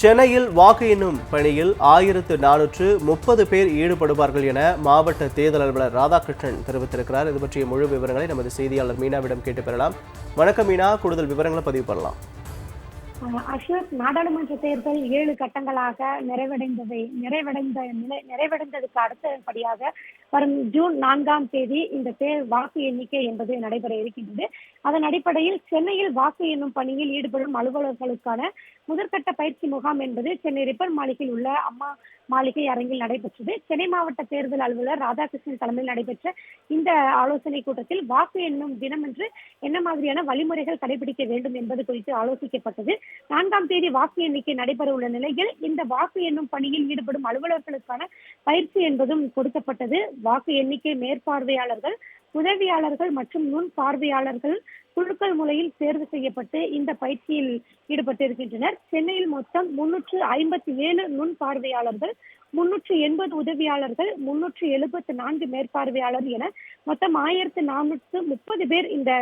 சென்னையில் வாக்கு எண்ணும் பணியில் ஆயிரத்து நானூற்று முப்பது பேர் ஈடுபடுவார்கள் என மாவட்ட தேர்தல் அலுவலர் ராதாகிருஷ்ணன் தெரிவித்திருக்கிறார். இது பற்றிய முழு விவரங்களை நமது செய்தியாளர் மீனாவிடம் கேட்டு பெறலாம். வணக்கம் மீனா கூடுதல் விவரங்களை பதிவு பண்ணலாம். அசோக் நாடாளுமன்ற தேர்தல் ஏழு கட்டங்களாக நிறைவடைந்ததை நிறைவடைந்த நிலை நிறைவடைந்ததுக்கு அடுத்தபடியாக வரும் ஜூன் நான்காம் தேதி இந்த தேர் வாக்கு எண்ணிக்கை என்பது நடைபெற இருக்கின்றது. அதன் அடிப்படையில் சென்னையில் வாக்கு எண்ணும் பணியில் ஈடுபடும் அலுவலர்களுக்கான முதற்கட்ட பயிற்சி முகாம் என்பது சென்னை ரிப்பர் மாளிகையில் உள்ள அம்மா மாளிகை அரங்கில் நடைபெற்றது. சென்னை மாவட்ட தேர்தல் அலுவலர் ராதாகிருஷ்ணன் தலைமையில் நடைபெற்ற இந்த ஆலோசனை கூட்டத்தில் வாக்கு எண்ணும் தினமன்று என்ன மாதிரியான வழிமுறைகள் கடைபிடிக்க வேண்டும் என்பது குறித்து ஆலோசிக்கப்பட்டது. நான்காம் தேதி வாக்கு எண்ணிக்கை நடைபெற உள்ள நிலையில் இந்த வாக்கு எண்ணும் பணியில் ஈடுபடும் அலுவலர்களுக்கான பயிற்சி என்பதும் கொடுக்கப்பட்டது. வாக்கு எண்ணிக்கை மேற்பார்வையாளர்கள் உதவியாளர்கள் மற்றும் நுண் பார்வையாளர்கள் குழுக்கள் முறையில் தேர்வு செய்யப்பட்டு இந்த பயிற்சியில் ஈடுபட்டிருக்கின்றனர். சென்னையில் மொத்தம் முன்னூற்று ஐம்பத்தி ஏழு நுண் பார்வையாளர்கள் முன்னூற்று எண்பது உதவியாளர்கள் முன்னூற்று எழுபத்தி நான்கு மேற்பார்வையாளர் என மொத்தம் ஆயிரத்து நானூற்று முப்பது பேர் இந்த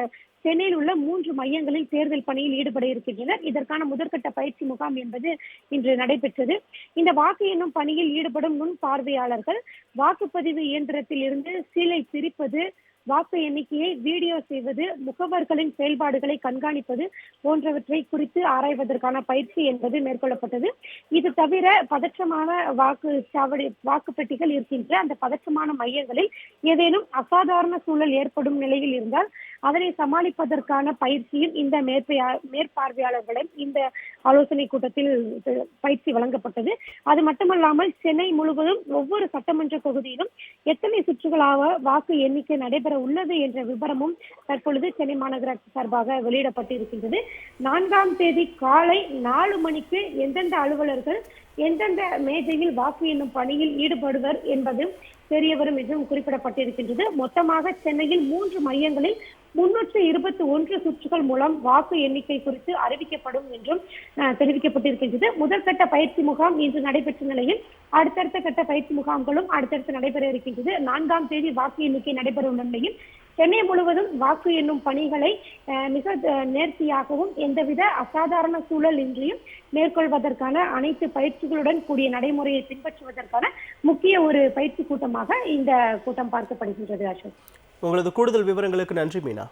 சென்னையில் உள்ள மூன்று மையங்களில் தேர்தல் பணியில் ஈடுபட இருக்கின்றனர். இதற்கான முதற்கட்ட பயிற்சி முகாம் என்பது இன்று நடைபெற்றது. இந்த வாக்கு எண்ணும் பணியில் ஈடுபடும் நுண் பார்வையாளர்கள் வாக்குப்பதிவு இயந்திரத்தில் இருந்து சீலை பிரிப்பது வாக்கு எண்ணிக்கையை வீடியோ செய்வது முகவர்களின் செயல்பாடுகளை கண்காணிப்பது போன்றவற்றை குறித்து ஆராய்வதற்கான பயிற்சி என்பது மேற்கொள்ளப்பட்டது. இது தவிர பதற்றமான வாக்கு சாவடி வாக்குப்பெட்டிகள் இருக்கின்ற அந்த பதற்றமான மையங்களில் ஏதேனும் அசாதாரண சூழல் ஏற்படும் நிலையில் இருந்தால் அதனை சமாளிப்பதற்கான பயிற்சியும் இந்த மேற்பையா மேற்பார்வையாளர்களிடம் இந்த ஆலோசனை கூட்டத்தில் பயிற்சி வழங்கப்பட்டது. அது மட்டுமல்லாமல் சென்னை முழுவதும் ஒவ்வொரு சட்டமன்ற தொகுதியிலும் எத்தனை சுற்றுகளாக வாக்கு எண்ணிக்கை நடைபெற உள்ளது என்ற விவரமும் தற்பொழுது சென்னை மாநகராட்சி சார்பாக வெளியிடப்பட்டிருக்கின்றது. நான்காம் தேதி காலை நாலு மணிக்கு எந்தெந்த அலுவலர்கள் எந்தெந்த மேஜையில் வாக்கு எண்ணும் பணியில் ஈடுபடுவர் என்பது தெரிய வரும் என்றும் குறிப்பிடப்பட்டிருக்கின்றது. மொத்தமாக சென்னையில் மூன்று மையங்களில் முன்னூற்று இருபத்தி ஒன்று சுற்றுகள் மூலம் வாக்கு எண்ணிக்கை குறித்து அறிவிக்கப்படும் என்றும் அஹ், தெரிவிக்கப்பட்டிருக்கின்றது. முதற்கட்ட பயிற்சி முகாம் இன்று நடைபெற்ற நிலையில் அடுத்தடுத்த கட்ட பயிற்சி முகாம்களும் அடுத்தடுத்து நடைபெற இருக்கின்றது. நான்காம் தேதி வாக்கு எண்ணிக்கை நடைபெற உள்ள நிலையில் சென்னை முழுவதும் வாக்கு எண்ணும் பணிகளை அஹ், மிக அஹ், நேர்த்தியாகவும் எந்தவித அசாதாரண சூழல் இன்றியும் மேற்கொள்வதற்கான அனைத்து பயிற்சிகளுடன் கூடிய நடைமுறையை பின்பற்றுவதற்கான முக்கிய ஒரு பயிற்சி கூட்டமாக இந்த கூட்டம் பார்க்கப்படுகின்றது அசோக். உங்களது கூடுதல் விவரங்களுக்கு நன்றி மீனா.